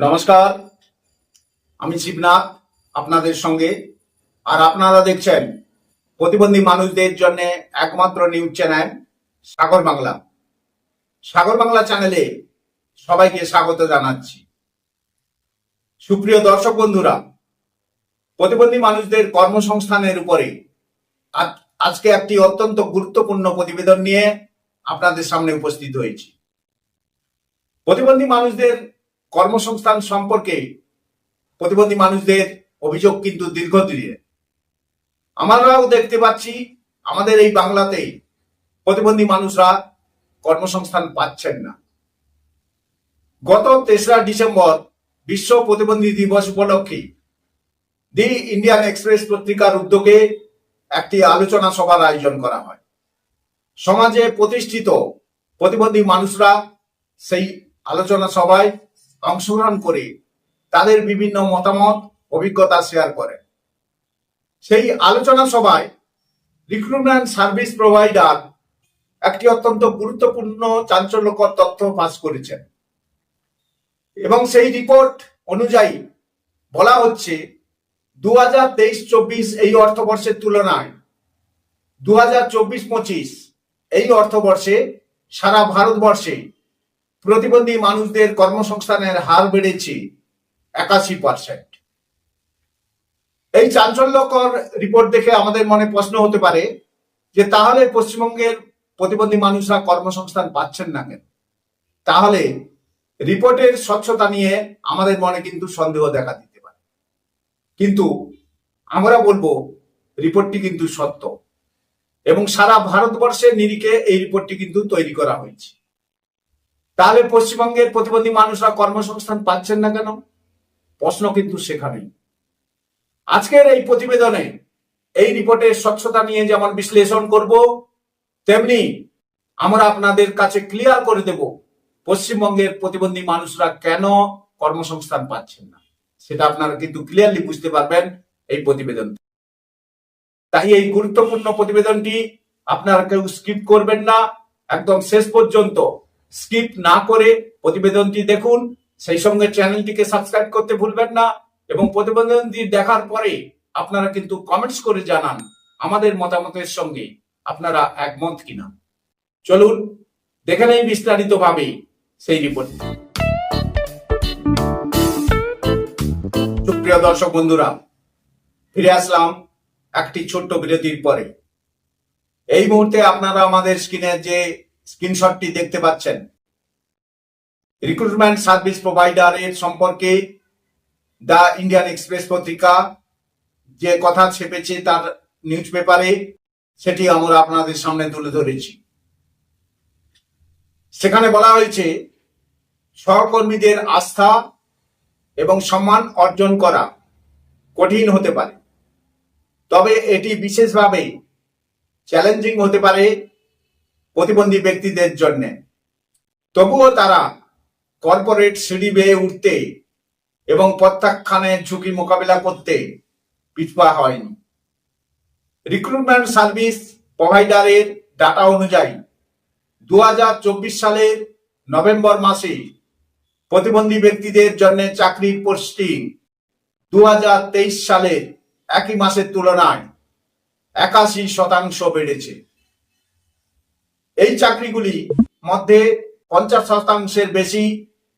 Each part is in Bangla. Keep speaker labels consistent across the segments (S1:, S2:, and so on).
S1: নমস্কার, আমি শিবনাথ আপনাদের সঙ্গে। আর আপনারা দেখছেন প্রতিবন্ধী মানুষদের জন্য একমাত্র নিউজ চ্যানেল সাগর বাংলা। সাগর বাংলা চ্যানেলে সবাইকে স্বাগত জানাচ্ছি। সুপ্রিয় দর্শক বন্ধুরা, প্রতিবন্ধী মানুষদের কর্মসংস্থানের উপরে আজ- আজকে একটি অত্যন্ত গুরুত্বপূর্ণ প্রতিবেদন নিয়ে আপনাদের সামনে উপস্থিত হয়েছি। প্রতিবন্ধী মানুষদের কর্মসংস্থান সম্পর্কে প্রতিবন্ধী মানুষদের অভিযোগ কিন্তু দীর্ঘদিনের। আমরাও দেখতে পাচ্ছি, আমাদের এই বাংলাতেই প্রতিবন্ধী মানুষরা কর্মসংস্থান পাচ্ছেন না। গত তেসরা ডিসেম্বর বিশ্ব প্রতিবন্ধী দিবস উপলক্ষে দি ইন্ডিয়ান এক্সপ্রেস পত্রিকার উদ্যোগে একটি আলোচনা সভার আয়োজন করা হয়। সমাজে প্রতিষ্ঠিত প্রতিবন্ধী মানুষরা সেই আলোচনা সভায় অংশগ্রহণ করে তাদের বিভিন্ন মতামত, অভিজ্ঞতা শেয়ার করেন সেই আলোচনা সভায় রিক্রুটমেন্ট সার্ভিস প্রোভাইডার একটি অত্যন্ত গুরুত্বপূর্ণ, চাঞ্চল্যকর তথ্য পাস করেছেন। এবং সেই রিপোর্ট অনুযায়ী বলা হচ্ছে দু হাজার তেইশ চব্বিশ এই অর্থবর্ষের তুলনায় দু হাজার চব্বিশ পঁচিশ এই অর্থবর্ষে সারা ভারতবর্ষে প্রতিবন্ধী মানুষদের কর্মসংস্থানের হার বেড়েছে একাশি পার্সেন্ট এই চাঞ্চল্যকর রিপোর্ট দেখে আমাদের মনে প্রশ্ন হতে পারে যে, তাহলে পশ্চিমবঙ্গের প্রতিবন্ধী মানুষরা কর্মসংস্থান পাচ্ছেন না কেন? তাহলে রিপোর্টের স্বচ্ছতা নিয়ে আমাদের মনে কিন্তু সন্দেহ দেখা দিতে পারে। কিন্তু আমরা বলব রিপোর্টটি কিন্তু সত্য। এবং সারা ভারতবর্ষের নিরিখে এই রিপোর্টটি কিন্তু তৈরি করা হয়েছে। তাহলে পশ্চিমবঙ্গের প্রতিবন্ধী মানুষরা কর্মসংস্থান পাচ্ছেন না কেন? প্রশ্ন কিন্তু সেখানেই। আজকের এই প্রতিবেদনে এই রিপোর্টের স্বচ্ছতা নিয়ে যেমন বিশ্লেষণ করব, তেমনি আমরা আপনাদের কাছে ক্লিয়ার করে দেব পশ্চিমবঙ্গের প্রতিবন্ধী মানুষরা কেন কর্মসংস্থান পাচ্ছেন না। সেটা আপনারা কিন্তু ক্লিয়ারলি বুঝতে পারবেন এই প্রতিবেদন। তাই এই গুরুত্বপূর্ণ প্রতিবেদনটি আপনারা কেউ স্কিপ করবেন না। একদম শেষ পর্যন্ত স্কিপ না করে প্রতিবেদনটি দেখুন। সেই সঙ্গে চ্যানেলটিকে সাবস্ক্রাইব করতে ভুলবেন না এবং প্রতিবেদনটি দেখার পরে আপনারা কিন্তু কমেন্টস করে জানান আমাদের মতামতের সঙ্গে। আপনারা একমত কিনা? চলুন, দেখে নেই বিস্তারিত ভাবে সেই রিপোর্ট সুপ্রিয় দর্শক বন্ধুরা, ফিরে আসলাম একটি ছোট্ট বিরতির পরে। এই মুহূর্তে আপনারা আমাদের স্ক্রিনে যে স্ক্রিনশটটি দেখতে পাচ্ছেন। রিক্রুটমেন্ট সার্ভিস প্রোভাইডার এর সম্পর্কে দ্য ইন্ডিয়ান এক্সপ্রেস পত্রিকা যে কথা ছেপেছে তার নিউজ পেপারে, সেটি আমরা আপনাদের সামনে তুলে ধরেছি। সেখানে বলা হয়েছে, সহকর্মীদের আস্থা এবং সম্মান অর্জন করা কঠিন হতে পারে। তবে এটি বিশেষভাবে চ্যালেঞ্জিং হতে পারে প্রতিবন্ধী ব্যক্তিদের জন্য। তবুও তারা কর্পোরেট সিঁড়ি বেয়ে উঠতে এবং প্রত্যাখ্যানের ঝুঁকি মোকাবিলা করতে পিছপা হয়নি। রিক্রুটমেন্ট সার্ভিস প্রোভাইডারের ডাটা অনুযায়ী দু হাজার চব্বিশ সালের নভেম্বর মাসে প্রতিবন্ধী ব্যক্তিদের জন্য চাকরির পোস্টিং দু সালের একই মাসের তুলনায় একাশি শতাংশ বেড়েছে। এই চাকরিগুলি মধ্যে পঞ্চাশ শতাংশের বেশি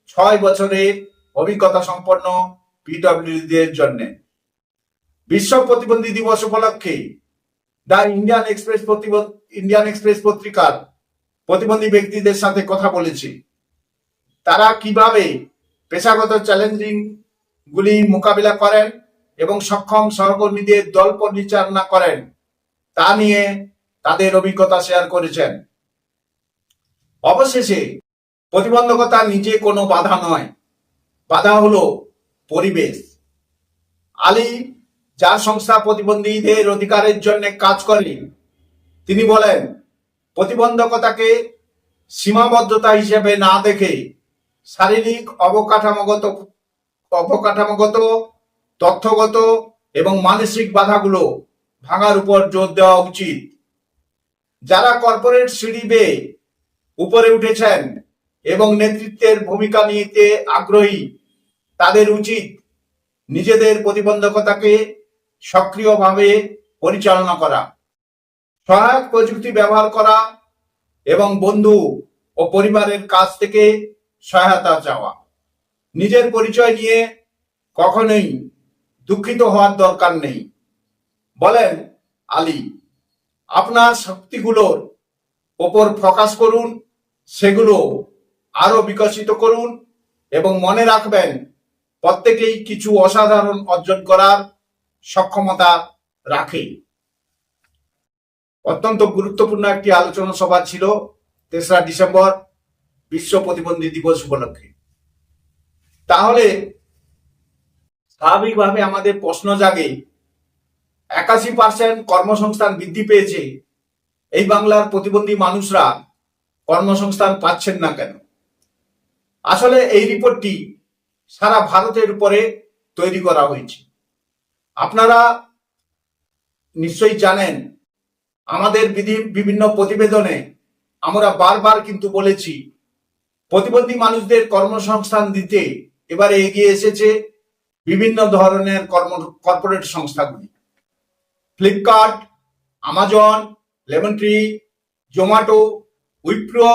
S1: ছয় বছরের অভিজ্ঞতা সম্পন্ন পিডব্লিউডিদের জন্য। বিশ্ব প্রতিবন্ধী দিবস উপলক্ষে the Indian Express Indian Express পত্রিকার প্রতিবন্ধী ব্যক্তিদের সাথে কথা বলেছি। তারা কীভাবে পেশাগত চ্যালেঞ্জিং গুলি মোকাবিলা করেন এবং সক্ষম সহকর্মীদের দল পরিচালনা করেন, তা নিয়ে তাদের অভিজ্ঞতা শেয়ার করেছেন। অবশেষে প্রতিবন্ধকতা নিজে কোনো বাধা নয়। বাধা হলো পরিবেশ। আলী যা সংস্থা প্রতিবন্ধীদের অধিকারের জন্য কাজ করে তিনি বলেন, প্রতিবন্ধকতাকে সীমাবদ্ধতা হিসেবে না দেখে শারীরিক অবকাঠামোগত অবকাঠামোগত, তথ্যগত এবং মানসিক বাধাগুলো ভাঙার উপর জোর দেওয়া উচিত। যারা কর্পোরেট সিঁড়ি বেয়ে উপরে উঠেছেন এবং নেতৃত্বের ভূমিকা নিতে আগ্রহী, তাদের উচিত নিজেদের প্রতিবন্ধকতাকে সক্রিয়ভাবে পরিচালনা করা। সহায়ক প্রযুক্তি ব্যবহার করা এবং বন্ধু ও পরিবারের কাছ থেকে সহায়তা চাওয়া। নিজের পরিচয় নিয়ে কখনোই দুঃখিত হওয়ার দরকার নেই। বলেন, আলী, আপনার শক্তিগুলোর ওপর ফোকাস করুন, সেগুলো আরও বিকশিত করুন এবং মনে রাখবেন, প্রত্যেকেই কিছু অসাধারণ অর্জন করার সক্ষমতা রাখে। অত্যন্ত গুরুত্বপূর্ণ একটি আলোচনা সভা ছিল তেসরা ডিসেম্বর বিশ্ব প্রতিবন্ধী দিবস উপলক্ষে। তাহলে স্বাভাবিকভাবে আমাদের প্রশ্ন জাগে, একাশি পার্সেন্ট কর্মসংস্থান বৃদ্ধি পেয়েছে এই বাংলার প্রতিবন্ধী মানুষরা কর্মসংস্থান পাচ্ছেন না কেন? আসলে এই রিপোর্টটি সারা ভারতের উপরে তৈরি করা হয়েছে। আপনারা নিশ্চয়ই জানেন, আমাদের বিধি- বিভিন্ন প্রতিবেদনে আমরা বারবার কিন্তু বলেছি, প্রতিবন্ধী মানুষদের কর্মসংস্থান দিতে এবারে এগিয়ে এসেছে বিভিন্ন ধরনের কর্ম, কর্পোরেট সংস্থাগুলি। Flipkart, Amazon Lemon Tree Zomato Wipro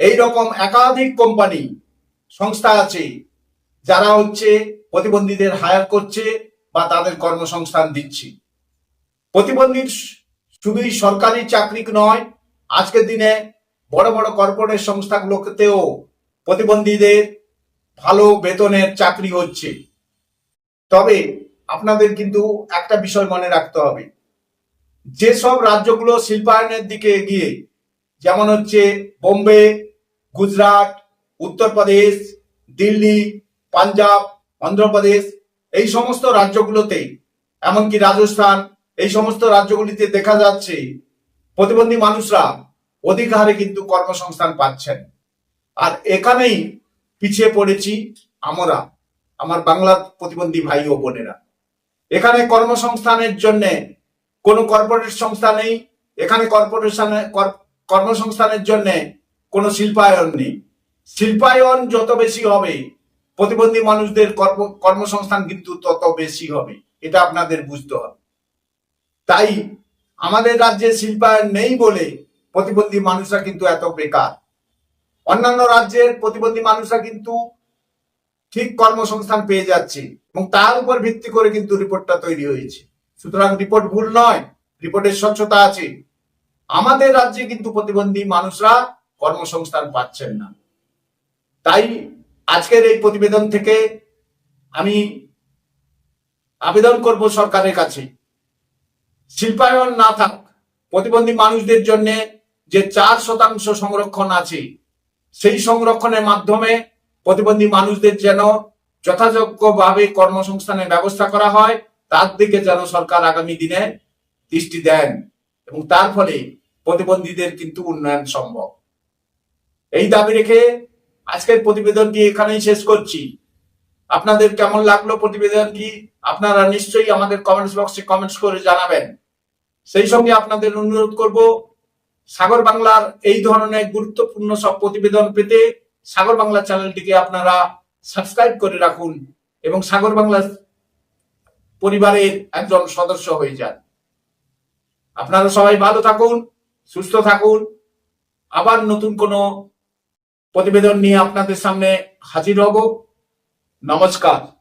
S1: এই রকম একাধিক কোম্পানি সংস্থা আছে, যারা হচ্ছে প্রতিবন্ধীদের হায়ার করছে বা তাদের কর্মসংস্থান দিচ্ছে। প্রতিবন্ধীর শুধুই সরকারি চাকরি নয়, আজকের দিনে বড় বড় কর্পোরেট সংস্থাগুলোতেও প্রতিবন্ধীদের ভালো বেতনের চাকরি হচ্ছে। তবে আপনাদের কিন্তু একটা বিষয় মনে রাখতে হবে। যেসব রাজ্যগুলো শিল্পায়নের দিকে এগিয়ে, যেমন হচ্ছে বোম্বে, গুজরাট, উত্তরপ্রদেশ, দিল্লি, পাঞ্জাব, অন্ধ্রপ্রদেশ, এই সমস্ত রাজ্যগুলোতে, এমনকি রাজস্থান, এই সমস্ত রাজ্যগুলিতে দেখা যাচ্ছে প্রতিবন্ধী মানুষরা অধিক হারে কিন্তু কর্মসংস্থান পাচ্ছেন। আর এখানেই পিছিয়ে পড়েছি আমরা, আমার বাংলার প্রতিবন্ধী ভাই ও বোনেরা। এখানে কর্মসংস্থানের জন্য কোনো কর্পোরেট সংস্থা নেই, এখানে কর্পোরেশনে কর- কর্মসংস্থানের জন্য কোনো শিল্পায়ন নেই। শিল্পায়ন যত বেশি হবে, প্রতিবন্ধী মানুষদের কর্ম, কর্মসংস্থান কিন্তু তত বেশি হবে, এটা আপনাদের বুঝতে হবে। তাই আমাদের রাজ্যে শিল্পায়ন নেই বলে প্রতিবন্ধী মানুষরা কিন্তু এত বেকার। অন্যান্য রাজ্যের প্রতিবন্ধী মানুষরা কিন্তু ঠিক কর্মসংস্থান পেয়ে যাচ্ছে এবং তার উপর ভিত্তি করে কিন্তু রিপোর্টটা তৈরি হয়েছে। সুতরাং রিপোর্ট ভুল নয়, রিপোর্টের স্বচ্ছতা আছে। আমাদের রাজ্যে কিন্তু প্রতিবন্ধী মানুষরা কর্মসংস্থান পাচ্ছেন না। তাই আজকের এই প্রতিবেদন থেকে আমি আবেদন করব সরকারের কাছে। শিল্পায়ন না থাক, প্রতিবন্ধী মানুষদের জন্য যে চার শতাংশ সংরক্ষণ আছে, সেই সংরক্ষণের মাধ্যমে প্রতিবন্ধী মানুষদের যেন যথাযোগ্যভাবে কর্মসংস্থানের ব্যবস্থা করা হয় তার দিকে যেন সরকার আগামী দিনে দৃষ্টি দেন এবং তার ফলে প্রতিবন্ধীদের কিন্তু উন্নয়ন সম্ভব। এই দাবি রেখে আজকের প্রতিবেদনটি এখানেই শেষ করছি? আপনাদের কেমন লাগল প্রতিবেদনটি আপনারা নিশ্চয়ই আমাদের কমেন্টস বক্সে কমেন্টস করে জানাবেন। সেই সঙ্গে আপনাদের অনুরোধ করব, সাগর বাংলার এই ধরনের গুরুত্বপূর্ণ সব প্রতিবেদন পেতে সাগর বাংলা চ্যানেলটিকে আপনারা সাবস্ক্রাইব করে রাখুন এবং সাগর বাংলা পরিবারের একজন সদস্য হয়ে যান। আপনারা সবাই ভালো থাকুন, সুস্থ থাকুন। আবার নতুন কোনো প্রতিবেদন নিয়ে আপনাদের সামনে হাজির হব। নমস্কার।